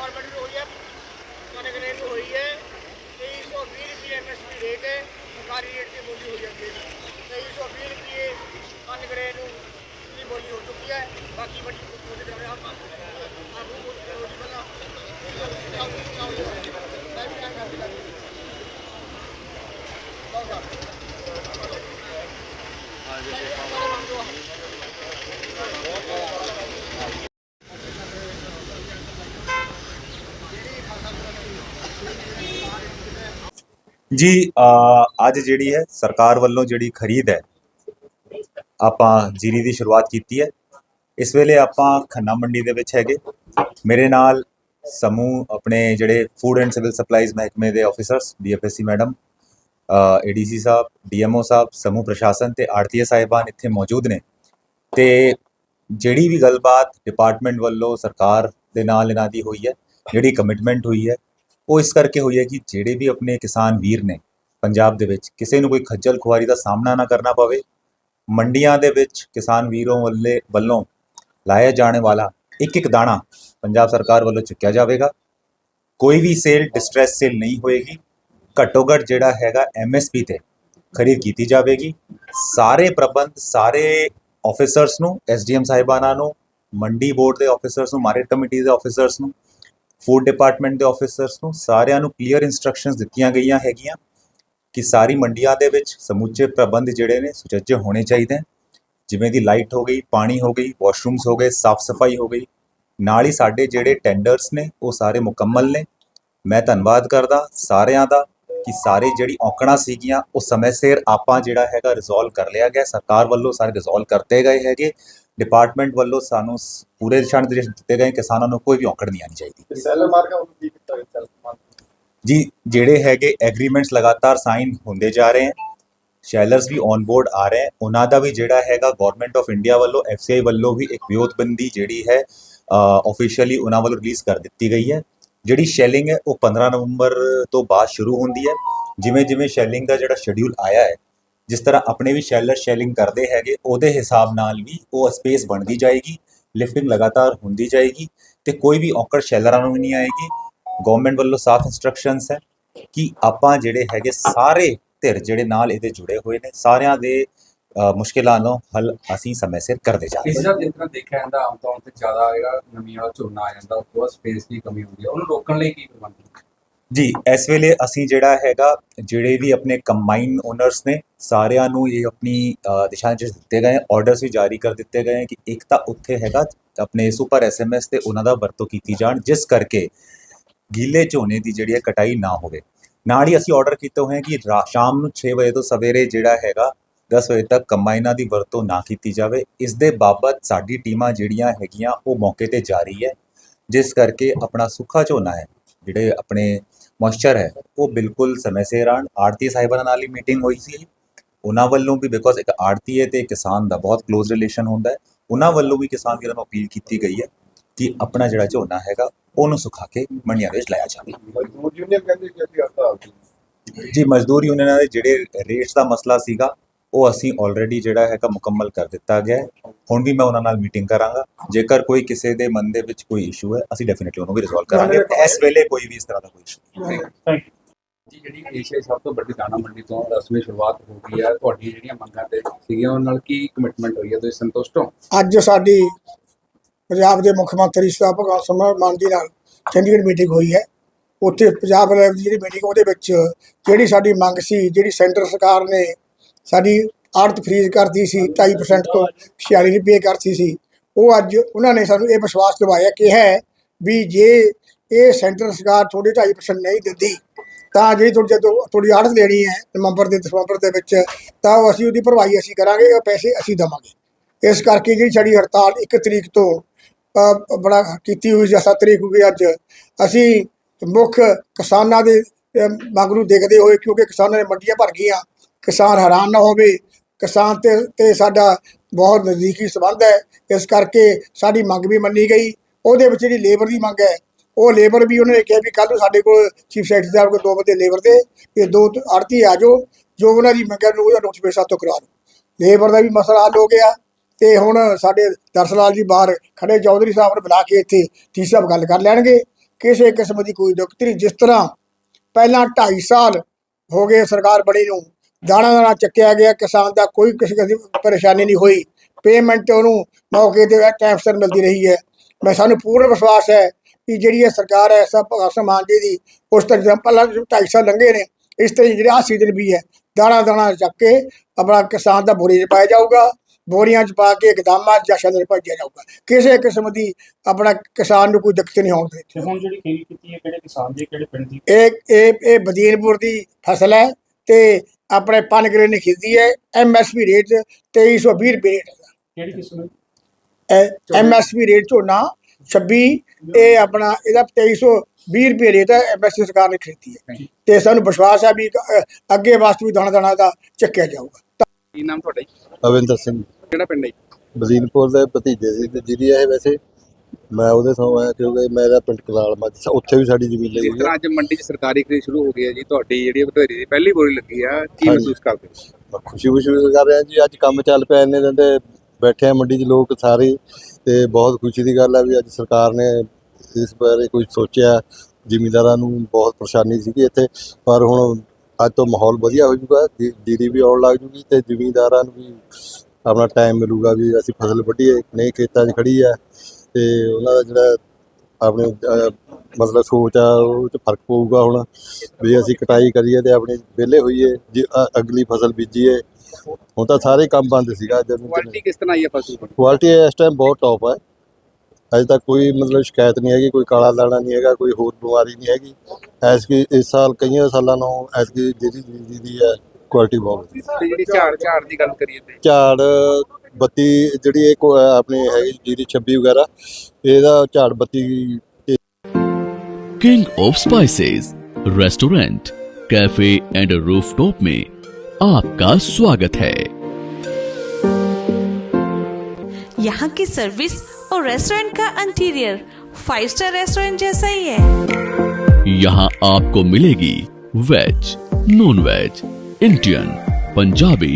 Government ਨੂੰ ਹੋਈ ਹੈ। ਕਣਕ ਰੇਟ ਨੂੰ ਹੋਈ ਹੈ। 2320 ਰੁਪਏ ਐਮਐਸਪੀ ਰੇਟ ਹੈ। ਸਰਕਾਰੀ ਰੇਟ ਤੇ ਬੋਲੀ ਹੋ ਜਾਂਦੀ ਹੈ 2320 ਰੁਪਏ ਕਣਕ ਰੇਟ ਨੂੰ ਦੀ ਬੋਲੀ ਹੋ ਚੁੱਕੀ ਹੈ। ਬਾਕੀ ਵੱਡੀ ਕੋਈ ਜਿਹੜੇ ਆਪਾਂ ਆਗੂ ਕੋਈ ਕਰੋ ਜੀ ਪਹਿਲਾਂ ਜੀ ਅੱਜ ਜਿਹੜੀ ਹੈ, ਸਰਕਾਰ ਵੱਲੋਂ ਜਿਹੜੀ ਖਰੀਦ ਹੈ, ਆਪਾਂ ਜੀਰੀ ਦੀ ਸ਼ੁਰੂਆਤ ਕੀਤੀ ਹੈ। ਇਸ ਵੇਲੇ ਆਪਾਂ ਖੰਨਾ ਮੰਡੀ ਦੇ ਵਿੱਚ ਹੈਗੇ। ਮੇਰੇ ਨਾਲ ਸਮੂਹ ਆਪਣੇ ਜਿਹੜੇ ਫੂਡ ਐਂਡ ਸਿਵਲ ਸਪਲਾਈਜ਼ ਮਹਿਕਮੇ ਦੇ officers DFSC madam ADC sahib DMO sahib, ਸਮੂਹ ਪ੍ਰਸ਼ਾਸਨ ਤੇ ਆਰਟੀਏ ਸਾਹਿਬਾਨ ਇੱਥੇ ਮੌਜੂਦ ਨੇ। ਤੇ ਜਿਹੜੀ ਵੀ ਗੱਲਬਾਤ ਡਿਪਾਰਟਮੈਂਟ ਵੱਲੋਂ ਸਰਕਾਰ ਦੇ ਨਾਲ ਇਹਨਾਂ ਦੀ ਹੋਈ ਹੈ, ਜਿਹੜੀ ਕਮਿਟਮੈਂਟ ਹੋਈ ਹੈ ਉਹ ਇਸ ਕਰਕੇ ਹੋਈ ਹੈ ਕਿ ਜਿਹੜੇ ਵੀ ਆਪਣੇ ਕਿਸਾਨ ਵੀਰ ਨੇ ਪੰਜਾਬ ਦੇ ਵਿੱਚ ਕਿਸੇ ਨੂੰ ਕੋਈ ਖੱਜਲ ਖੁਆਰੀ ਦਾ ਸਾਹਮਣਾ ਨਾ ਕਰਨਾ ਪਵੇ, ਮੰਡੀਆਂ ਦੇ ਵਿੱਚ ਕਿਸਾਨ ਵੀਰੋਂ ਵੱਲੇ ਵੱਲੋਂ ਲਾਇਆ ਜਾਣ ਵਾਲਾ ਇੱਕ ਇੱਕ ਦਾਣਾ ਪੰਜਾਬ ਸਰਕਾਰ ਵੱਲੋਂ ਚੁੱਕਿਆ ਜਾਵੇਗਾ। ਕੋਈ ਵੀ ਸੇਲ ਡਿਸਟ੍ਰੈਸ ਸੇਲ ਨਹੀਂ ਹੋਏਗੀ। ਘੱਟੋ ਘੱਟ ਜਿਹੜਾ ਹੈਗਾ ਐਮਐਸਪੀ ਤੇ ਖਰੀਦ ਕੀਤੀ ਜਾਵੇਗੀ। ਸਾਰੇ ਪ੍ਰਬੰਧ, ਸਾਰੇ ਆਫੀਸਰਸ ਨੂੰ ਐਸਡੀਐਮ ਸਾਹਿਬਾਨਾਂ ਨੂੰ, ਮੰਡੀ ਬੋਰਡ ਦੇ ਆਫੀਸਰਸ ਨੂੰ, ਮਾਰਕੀਟ ਕਮੇਟੀ ਦੇ ਆਫੀਸਰਸ ਨੂੰ ਫੂਡ ਡਿਪਾਰਟਮੈਂਟ ਦੇ ਆਫੀਸਰਸ ਨੂੰ ਸਾਰਿਆਂ ਨੂੰ ਕਲੀਅਰ ਇਨਸਟਰਕਸ਼ਨਸ ਦਿੱਤੀਆਂ ਗਈਆਂ ਹੈਗੀਆਂ ਕਿ ਸਾਰੀ ਮੰਡੀਆਂ ਦੇ ਵਿੱਚ ਸਮੁੱਚੇ ਪ੍ਰਬੰਧ ਜਿਹੜੇ ਨੇ ਸੁਚੱਜੇ ਹੋਣੇ ਚਾਹੀਦੇ ਹਨ। ਜਿਵੇਂ ਦੀ ਲਾਈਟ ਹੋ ਗਈ, ਪਾਣੀ ਹੋ ਗਈ ਵਾਸ਼ਰੂਮਸ ਹੋ ਗਏ, ਸਾਫ਼ ਸਫ਼ਾਈ ਹੋ ਗਈ, ਨਾਲ ਹੀ ਸਾਡੇ ਜਿਹੜੇ ਟੈਂਡਰਸ ਨੇ ਉਹ ਸਾਰੇ ਮੁਕੰਮਲ ਨੇ। ਮੈਂ ਧੰਨਵਾਦ ਕਰਦਾ ਸਾਰਿਆਂ ਦਾ ਕਿ ਸਾਰੇ ਜਿਹੜੀ ਔਕੜਾਂ ਸੀਗੀਆਂ, ਉਹ ਸਮੇਂ ਸਿਰ ਆਪਾਂ ਜਿਹੜਾ ਹੈਗਾ ਰਿਜ਼ੋਲਵ ਕਰ ਲਿਆ ਗਿਆ। ਸਰਕਾਰ ਵੱਲੋਂ ਸਾਰੇ ਰਿਜ਼ੋਲਵ ਕਰਤੇ ਗਏ ਹੈਗੇ। ਡਿਪਾਰਟਮੈਂਟ ਵੱਲੋਂ ਸਾਨੂੰ ਸ- ਪੂਰੇ ਦਿਸ਼ਾ ਨਿਰਦੇਸ਼ ਦਿੱਤੇ ਗਏ ਕਿਸਾਨਾਂ ਨੂੰ ਕੋਈ ਵੀ ਔਕੜ ਨਹੀਂ ਆਣੀ ਚਾਹੀਦੀ। ਸੈਲਰ ਮਾਰਕਾ ਨੂੰ ਕੀ ਕੀਤਾ ਗਿਆ? ਮਾਰਕਾ? ਜੀ ਜਿਹੜੇ ਹੈਗੇ ਐਗਰੀਮੈਂਟਸ ਲਗਾਤਾਰ ਸਾਈਨ ਹੁੰਦੇ ਜਾ ਰਹੇ ਹਨ ਸ਼ੈਲਰਸ ਵੀ ਔਨ ਬੋਰਡ ਆ ਰਹੇ ਹਨ ਉਹਨਾਂ ਦਾ ਵੀ ਜਿਹੜਾ ਹੈਗਾ ਗਵਰਨਮੈਂਟ ਆਫ ਇੰਡੀਆ ਵੱਲੋਂ ਐਫਸੀਆਈ ਵੱਲੋਂ ਵੀ ਇੱਕ ਵਿਉਤਬੰਦੀ ਜਿਹੜੀ ਹੈ ਆਫੀਸ਼ੀਅਲੀ ਉਹਨਾਂ ਵੱਲੋਂ ਰਿਲੀਜ਼ ਕਰ ਦਿੱਤੀ ਗਈ ਹੈ। ਜਿਹੜੀ ਸ਼ੈਲਿੰਗ ਹੈ ਉਹ 15 ਨਵੰਬਰ ਤੋਂ ਬਾਅਦ ਸ਼ੁਰੂ ਹੁੰਦੀ ਹੈ। ਜਿਵੇਂ ਜਿਵੇਂ ਸ਼ੈਲਿੰਗ ਦਾ ਜਿਹੜਾ ਸ਼ਡਿਊਲ ਆਇਆ ਹੈ ਜਿਸ ਤਰ੍ਹਾਂ ਆਪਣੇ ਵੀ ਸ਼ੈਲਰ ਸ਼ੈਲਿੰਗ ਕਰਦੇ ਹੈਗੇ ਉਹਦੇ ਹਿਸਾਬ ਨਾਲ ਵੀ ਉਹ ਸਪੇਸ ਬਣਦੀ ਜਾਏਗੀ ਲਿਫਟਿੰਗ ਲਗਾਤਾਰ ਹੁੰਦੀ ਜਾਏਗੀ ਤੇ ਕੋਈ ਵੀ ਔਕੜ ਸ਼ੈਲਰਾਂ ਨੂੰ ਵੀ ਨਹੀਂ ਆਏਗੀ। ਗਵਰਨਮੈਂਟ ਵੱਲੋਂ ਸਾਫ਼ ਇਨਸਟਰਕਸ਼ਨਸ ਹੈ ਕਿ ਆਪਾਂ ਜਿਹੜੇ ਹੈਗੇ ਸਾਰੇ ਧਿਰ ਜਿਹੜੇ ਨਾਲ ਇਹਦੇ ਜੁੜੇ ਹੋਏ ਨੇ ਸਾਰਿਆਂ ਦੇ ਮੁਸ਼ਕਿਲਾਂ ਨੂੰ ਹੱਲ ਅਸੀਂ ਸਮੇਂ ਸਿਰ ਕਰਦੇ ਜਾ ਰਹੇ ਇਸ ਦਾ ਜਿਸ ਤਰ੍ਹਾਂ ਦੇਖਿਆ ਜਾਂਦਾ ਆਮ ਤੌਰ ਤੇ ਜ਼ਿਆਦਾ ਜਿਹੜਾ ਨਮੀ ਵਾਲਾ ਝੋਨਾ ਆ ਜਾਂਦਾ ਉਹ ਸਪੇਸ ਦੀ ਕਮੀ ਹੁੰਦੀ ਹੈ। ਉਹਨੂੰ ਰੋਕਣ ਲਈ ਕੀ ਪ੍ਰਬੰਧ? ਜੀ ਇਸ ਵੇਲੇ ਅਸੀਂ ਜਿਹੜਾ ਹੈਗਾ ਜਿਹੜੇ ਵੀ ਆਪਣੇ ਕੰਬਾਈਨ ਓਨਰਸ ਨੇ ਸਾਰਿਆਂ ਨੂੰ ਇਹ ਆਪਣੀ ਅ, ਦਿਸ਼ਾ ਨਿਰਦੇਸ਼ ਦਿੱਤੇ ਗਏ ਆਰਡਰਸ ਵੀ ਜਾਰੀ ਕਰ ਦਿੱਤੇ ਗਏ ਕਿ ਇੱਕ ਤਾਂ ਉੱਥੇ ਹੈਗਾ ਆਪਣੇ ਸੁਪਰ ਐਸਐਮਐਸ ਤੇ ਉਹਨਾਂ ਦਾ ਵਰਤੋਂ ਕੀਤੀ ਜਾਣ ਜਿਸ ਕਰਕੇ ਗੀਲੇ ਝੋਨੇ ਦੀ ਜਿਹੜੀ ਹੈ ਕਟਾਈ ਨਾ ਹੋਵੇ। ਨਾਲ ਹੀ ਅਸੀਂ ਆਰਡਰ ਕੀਤੇ ਹੋਏ ਕਿ ਰਾ- ਸ਼ਾਮ ਨੂੰ 6 ਵਜੇ ਤੋਂ ਸਵੇਰੇ ਜਿਹੜਾ ਹੈਗਾ 10 ਵਜੇ ਤੱਕ ਕੰਬਾਈਨਾਂ ਦੀ ਵਰਤੋਂ ਨਾ ਕੀਤੀ ਜਾਵੇ। ਇਸ ਦੇ ਬਾਬਤ ਸਾਡੀ ਟੀਮਾਂ ਜਿਹੜੀਆਂ ਹੈਗੀਆਂ ਉਹ ਮੌਕੇ ਤੇ ਜਾ ਰਹੀ ਹੈ ਜਿਸ ਕਰਕੇ ਆਪਣਾ ਸੁੱਖਾ ਝੋਨਾ ਹੈ ਜਿਹੜੇ ਆਪਣੇ ਮੋਇਸਚਰ ਹੈ ਉਹ ਬਿਲਕੁਲ ਸਮੇਂ ਸਿਰ ਆਉਣ ਆੜਤੀ ਸਾਹਿਬਾਨਾਂ ਨਾਲ ਹੀ ਮੀਟਿੰਗ ਹੋਈ ਸੀ ਉਹਨਾਂ ਵੱਲੋਂ ਵੀ ਬਿਕੋਜ਼ ਇੱਕ ਆੜਤੀਏ ਤੇ ਕਿਸਾਨ ਦਾ ਬਹੁਤ ক্লোਜ਼ ਰਿਲੇਸ਼ਨ ਹੁੰਦਾ ਹੈ ਉਹਨਾਂ ਵੱਲੋਂ ਵੀ ਕਿਸਾਨ ਵੀਰਾਂ ਨੂੰ ਅਪੀਲ ਕੀਤੀ ਗਈ ਹੈ ਕਿ ਆਪਣਾ ਜਿਹੜਾ ਝੋਨਾ ਹੈਗਾ ਉਹਨੂੰ ਸੁਖਾ ਕੇ ਮੰਡੀਆਂ ਵਿੱਚ ਲਾਇਆ ਜਾਵੇ ਮਜ਼ਦੂਰ ਯੂਨੀਅਨ ਕਹਿੰਦੇ ਕਿ ਅਸੀਂ ਹੜਤਾਲ ਸੀ ਜੀ ਮਜ਼ਦੂਰ ਯੂਨੀਅਨਾਂ ਦੇ ਜਿਹੜੇ ਰੇਟਸ ਦਾ ਮਸਲਾ ਸੀਗਾ ਉਹ ਅਸੀਂ ਆਲਰੇਡੀ ਜਿਹੜਾ ਹੈਗਾ ਮੁਕੰਮਲ ਕਰ ਦਿੱਤਾ ਗਿਆ ਹੈ। ਹੁਣ ਵੀ ਮੈਂ ਉਹਨਾਂ ਨਾਲ ਮੀਟਿੰਗ ਕਰਾਂਗਾ। ਜੇਕਰ ਕੋਈ ਕਿਸੇ ਦੇ ਮਨ ਦੇ ਵਿੱਚ ਕੋਈ ਇਸ਼ੂ ਹੈ ਅਸੀਂ ਡੈਫੀਨਿਟਲੀ ਉਹਨੂੰ ਵੀ ਰਿਜ਼ੋਲਵ ਕਰਾਂਗੇ। ਇਸ ਵੇਲੇ ਕੋਈ ਵੀ ਇਸ ਤਰ੍ਹਾਂ ਦਾ ਕੋਈ ਇਸ਼ੂ ਨਹੀਂ ਜੀ ਜਿਹੜੀ ਏਸ਼ੀਆ ਦੀ ਸਭ ਤੋਂ ਵੱਡੀ ਦਾਣਾ ਮੰਡੀ ਤੋਂ ਰਸਮੀ ਸ਼ੁਰੂਆਤ ਹੋ ਗਈ ਹੈ ਤੁਹਾਡੀਆਂ ਜਿਹੜੀਆਂ ਮੰਗਾਂ ਤੇ ਸੀਗੀਆਂ ਉਹਨਾਂ ਨਾਲ ਕੀ ਕਮਿਟਮੈਂਟ ਹੋਈ ਹੈ? ਤੁਸੀਂ ਸੰਤੁਸ਼ਟ ਹੋ? ਅੱਜ ਸਾਡੀ ਪੰਜਾਬ ਦੇ ਮੁੱਖ ਮੰਤਰੀ ਸਾਹਿਬ ਭਗਵੰਤ ਸਿੰਘ ਮਾਨ ਜੀ ਨਾਲ ਚੰਡੀਗੜ੍ਹ ਮੀਟਿੰਗ ਹੋਈ ਹੈ। ਉੱਥੇ ਪੰਜਾਬ ਲੈਵਲ ਦੀ ਜਿਹੜੀ ਮੀਟਿੰਗ ਉਹਦੇ ਵਿੱਚ ਜਿਹੜੀ ਸਾਡੀ ਮੰਗ ਸੀ ਜਿਹੜੀ ਸੈਂਟਰ ਸਰਕਾਰ ਨੇ ਸਾਡੀ ਆੜਤ ਫਰੀਜ਼ ਕਰਤੀ ਸੀ 2.5% ਤੋਂ 46 ਰੁਪਏ ਕਰਤੀ ਸੀ। ਉਹ ਅੱਜ ਉਹਨਾਂ ਨੇ ਸਾਨੂੰ ਇਹ ਵਿਸ਼ਵਾਸ ਦਿਵਾਇਆ ਕਿ ਹੈ ਵੀ ਜੇ ਇਹ ਸੈਂਟਰ ਸਰਕਾਰ ਥੋੜੀ 2.5% ਨਹੀਂ ਦਿੰਦੀ ਤਾਂ ਜਿਹੜੀ ਤੁਹਾਡੀ ਜਦੋਂ ਤੁਹਾਡੀ ਆੜਤ ਲੈਣੀ ਹੈ ਨਵੰਬਰ ਦੇ ਦਸੰਬਰ ਦੇ ਵਿੱਚ ਤਾਂ ਉਹ ਅਸੀਂ ਉਹਦੀ ਭਰਵਾਈ ਅਸੀਂ ਕਰਾਂਗੇ ਉਹ ਪੈਸੇ ਅਸੀਂ ਦੇਵਾਂਗੇ। ਇਸ ਕਰਕੇ ਜਿਹੜੀ ਸਾਡੀ ਹੜਤਾਲ 1 ਤਰੀਕ ਤੋਂ ਬੜਾ ਕੀਤੀ ਹੋਈ ਜਾਂ 7 ਤਰੀਕ ਹੋ ਗਈ ਅੱਜ ਅਸੀਂ ਮੁੱਖ ਕਿਸਾਨਾਂ ਦੇ ਅ, ਮੰਗ ਨੂੰ ਦੇਖਦੇ ਹੋਏ ਕਿਉਂਕਿ ਕਿਸਾਨਾਂ ਨੇ ਮੰਡੀਆਂ ਭਰ ਗਈਆਂ ਕਿਸਾਨ ਹੈਰਾਨ ਨਾ ਹੋਵੇ। ਕਿਸਾਨ ਤੇ ਤੇ ਸਾਡਾ ਬਹੁਤ ਨਜ਼ਦੀਕੀ ਸੰਬੰਧ ਹੈ। ਇਸ ਕਰਕੇ ਸਾਡੀ ਮੰਗ ਵੀ ਮੰਨੀ ਗਈ। ਉਹਦੇ ਵਿੱਚ ਜਿਹੜੀ ਲੇਬਰ ਦੀ ਮੰਗ ਹੈ, ਉਹ ਲੇਬਰ ਵੀ ਉਹਨੇ ਕਿਹਾ ਵੀ ਕੱਲ੍ਹ ਨੂੰ ਸਾਡੇ ਕੋਲ ਚੀਫ ਸੈਕਟਰੀ ਸਾਹਿਬ ਕੋਲ ਦੋ ਬੰਦੇ ਲੇਬਰ ਦੇ ਇਹ ਦੋ ਆੜਤੀ ਆ ਜਾਓ, ਜੋ ਉਹਨਾਂ ਦੀ ਮੰਗਾਂ ਨੂੰ ਉਹਦਾ ਨੋਟਿਸ ਤੋਂ ਕਰਾ ਲਓ ਲੇਬਰ ਦਾ ਵੀ ਮਸਲਾ ਹੱਲ ਹੋ ਗਿਆ। ਤੇ ਹੁਣ ਸਾਡੇ ਦਰਸਲਾਲ ਜੀ ਬਾਹਰ ਖੜੇ ਚੌਧਰੀ ਸਾਹਿਬ ਨੂੰ ਬੁਲਾ ਕੇ ਇੱਥੇ ਟੀ ਸਾਹਿਬ ਗੱਲ ਕਰ ਲੈਣਗੇ। ਕਿਸੇ ਕਿਸਮ ਦੀ ਕੋਈ ਦਿੱਕਤ ਨਹੀਂ ਜਿਸ ਤਰ੍ਹਾਂ ਪਹਿਲਾਂ 2.5 ਸਾਲ ਹੋ ਗਏ ਸਰਕਾਰ ਬਣੀ ਨੂੰ ਦਾਣਾ ਦਾਣਾ ਚੱਕਿਆ ਗਿਆ ਕਿਸਾਨ ਦਾ ਕੋਈ ਕਿਸੇ ਕਿਸਮ ਦੀ ਪਰੇਸ਼ਾਨੀ ਨਹੀਂ ਹੋਈ। ਪੇਮੈਂਟ ਉਹਨੂੰ ਮੌਕੇ ਤੇ ਟਾਈਮ ਸਿਰ ਮਿਲਦੀ ਰਹੀ ਹੈ। ਮੈਂ ਸਾਨੂੰ ਪੂਰਨ ਵਿਸ਼ਵਾਸ ਹੈ ਕਿ ਜਿਹੜੀ ਇਹ ਸਰਕਾਰ ਹੈ ਸਭ ਭਗਤ ਸਿੰਘ ਮਾਨ ਜੀ ਦੀ ਉਸ ਤਰ੍ਹਾਂ ਪਹਿਲਾਂ 2.5 ਸਾਲ ਲੰਘੇ ਨੇ ਇਸ ਤਰ੍ਹਾਂ ਜਿਹੜਾ ਆਹ ਸੀਜ਼ਨ ਵੀ ਹੈ ਦਾਣਾ ਦਾਣਾ ਚੱਕ ਕੇ ਆਪਣਾ ਕਿਸਾਨ ਦਾ ਬੋਰੀ 'ਚ ਪਾਇਆ ਜਾਊਗਾ ਬੋਰੀਆਂ 'ਚ ਪਾ ਕੇ ਗਦਾਮਾਂ 'ਚ ਜਾਂ ਸ਼ਹਿਰਾਂ 'ਚ ਭੇਜਿਆ ਜਾਊਗਾ। ਕਿਸੇ ਕਿਸਮ ਦੀ ਆਪਣਾ ਕਿਸਾਨ ਨੂੰ ਕੋਈ ਦਿੱਕਤ ਨਹੀਂ ਆਉਣ ਤੇ ਦਿੱਤੀ ਹੁਣ ਜਿਹੜੀ ਖੇਤੀ ਕੀਤੀ ਹੈ ਕਿਹੜੇ ਕਿਸਾਨ ਦੀ ਕਿਹੜੇ ਪਿੰਡ ਦੀ? ਇਹ ਇਹ ਇਹ ਬਦੀਨਪੁਰ ਦੀ ਫਸਲ ਹੈ ਤੇ ਆਪਣੇ ਪਨਗਰੇ ਨੇ ਖਰੀਦੀ ਹੈ ਐਮਐਸਪੀ ਰੇਟ 2320 ਰੁਪਏ ਰੇਟ ਹੈ ਕਿਹੜੀ ਕਿਸਮ ਦੀ? ਐਮਐਸਪੀ ਰੇਟ ਝੋਨਾ 26 ਇਹ ਆਪਣਾ ਇਹਦਾ 2320 ਰੁਪਏ ਰੇਟ ਹੈ ਐਮਐਸਪੀ ਸਰਕਾਰ ਨੇ ਖਰੀਦੀ ਹੈ। ਤੇ ਸਾਨੂੰ ਵਿਸ਼ਵਾਸ ਹੈ ਵੀ ਅੱਗੇ ਵਾਸਤੇ ਵੀ ਦਾਣਾ ਦਾਣਾ ਦਾ ਚੱਕਿਆ ਜਾਊਗਾ। ਕੀ ਨਾਮ ਤੁਹਾਡਾ ਜੀ? ਅਵਿੰਦਰ ਸਿੰਘ। ਕਿਹੜਾ ਪਿੰਡ ਹੈ ਜੀ? ਬਦੀਨਪੁਰ ਦੇ ਭਤੀਜੇ ਸੀ ਤੇ ਜਿਹਦੀ ਇਹ ਵੈਸੇ ਮੈਂ ਉਹਦੇ ਤੋਂ ਆਇਆ ਕਿਉਂਕਿ ਮੇਰਾ ਪਿੰਡ ਕਲਾਲ ਮੱਝ ਉੱਥੇ ਵੀ ਸਾਡੀ ਜ਼ਮੀਨ ਲਈ ਜਿਸ ਹੋਈ ਤਰ੍ਹਾਂ ਅੱਜ ਮੰਡੀ 'ਚ ਸਰਕਾਰੀ ਖਰੀਦ ਸ਼ੁਰੂ ਹੋ ਗਈ ਹੈ ਜੀ ਤੁਹਾਡੀ ਜਿਹੜੀ ਬਥੇਰੀ ਦੀ ਪਹਿਲੀ ਬੋਰੀ ਲੱਗੀ ਆ ਕੀ ਹਾਂਜੀ। ਮਹਿਸੂਸ ਕਰਦੇ ਹੋ? ਮੈਂ ਖੁਸ਼ੀ ਖੁਸ਼ੀ ਕਰ ਰਿਹਾ ਜੀ ਅੱਜ ਕੰਮ ਚੱਲ ਪਿਆ ਇੰਨੇ ਦਿਨ ਦੇ ਬੈਠੇ ਆ ਮੰਡੀ 'ਚ ਲੋਕ ਸਾਰੇ ਤੇ ਬਹੁਤ ਖੁਸ਼ੀ ਦੀ ਗੱਲ ਹੈ ਵੀ ਅੱਜ ਸਰਕਾਰ ਨੇ ਇਸ ਬਾਰੇ ਕੁਝ ਸੋਚਿਆ ਜ਼ਿਮੀਂਦਾਰਾਂ ਨੂੰ ਬਹੁਤ ਪਰੇਸ਼ਾਨੀ ਸੀਗੀ ਇੱਥੇ ਪਰ ਹੁਣ ਅੱਜ ਤੋਂ ਮਾਹੌਲ ਵਧੀਆ ਹੋ ਜਾਊਗਾ ਜੀਰੀ ਵੀ ਆਉਣ ਲੱਗ ਜੂਗੀ ਤੇ ਜ਼ਿਮੀਂਦਾਰਾਂ ਨੂੰ ਵੀ ਆਪਣਾ ਟਾਈਮ ਮਿਲੂਗਾ ਵੀ ਅਸੀਂ ਫਸਲ ਵੱਢੀਏ ਨਹੀਂ ਖੇਤਾਂ 'ਚ ਖੜੀ ਆ। ਤੇ ਉਹਨਾਂ ਦਾ ਜਿਹੜਾ ਆਪਣੇ ਅਹ, ਮਤਲਬ ਸੋਚ ਆ ਉਹ 'ਚ ਫ਼ਰਕ ਪਊਗਾ ਹੁਣ ਵੀ ਅਸੀਂ ਕਟਾਈ ਕਰੀਏ ਤੇ ਆਪਣੇ ਵਿਹਲੇ ਹੋਈਏ ਜੇ ਅ- ਅਗਲੀ ਫਸਲ ਬੀਜੀਏ। ਹੁਣ ਤਾਂ ਸਾਰੇ ਕੰਮ ਬੰਦ ਸੀਗਾ ਜਦੋਂ ਕੁਆਲਿਟੀ ਕਿਸ ਤਰ੍ਹਾਂ ਆਈ ਹੈ ਫਸਲ ਦੀ ਕੁਆਲਿਟੀ ਇਸ ਟਾਈਮ ਬਹੁਤ ਟੌਪ ਹੈ ਅਜੇ ਤੱਕ ਕੋਈ ਮਤਲਬ ਸ਼ਿਕਾਇਤ ਨਹੀਂ ਹੈਗੀ ਕੋਈ ਕਾਲਾ ਦਾਣਾ ਨਹੀਂ ਹੈਗਾ ਕੋਈ ਹੋਰ ਬਿਮਾਰੀ ਨਹੀਂ ਹੈਗੀ। ਐਸਕੀ ਇਸ ਸਾਲ ਕਈਆਂ ਸਾਲਾਂ ਨਾਲੋਂ ਐਸਕੀ ਜਿਹੜੀ ਜਿਹੜੀ ਦੀ ਹੈ ਕੁਆਲਿਟੀ ਬਹੁਤ। ਵਧੀਆ ਤੇ ਜਿਹੜੀ ਝਾੜ ਝਾੜ ਦੀ ਗੱਲ ਕਰੀਏ ਤੇ? ਝਾੜ ਬੱਤੀ ਜਿਹੜੀ ਇਹ ਕੋ- ਆਪਣੀ ਹੈਗੀ ਜਿਹੜੀ 26 ਵਗੈਰਾ ਇਹਦਾ ਝਾੜ ਬੱਤੀ king of spices restaurant cafe and rooftop में आपका स्वागत है यहाँ की सर्विस और रेस्टोरेंट का इंटीरियर फाइव स्टार रेस्टोरेंट जैसा ही है यहाँ आपको मिलेगी veg non veg Indian Punjabi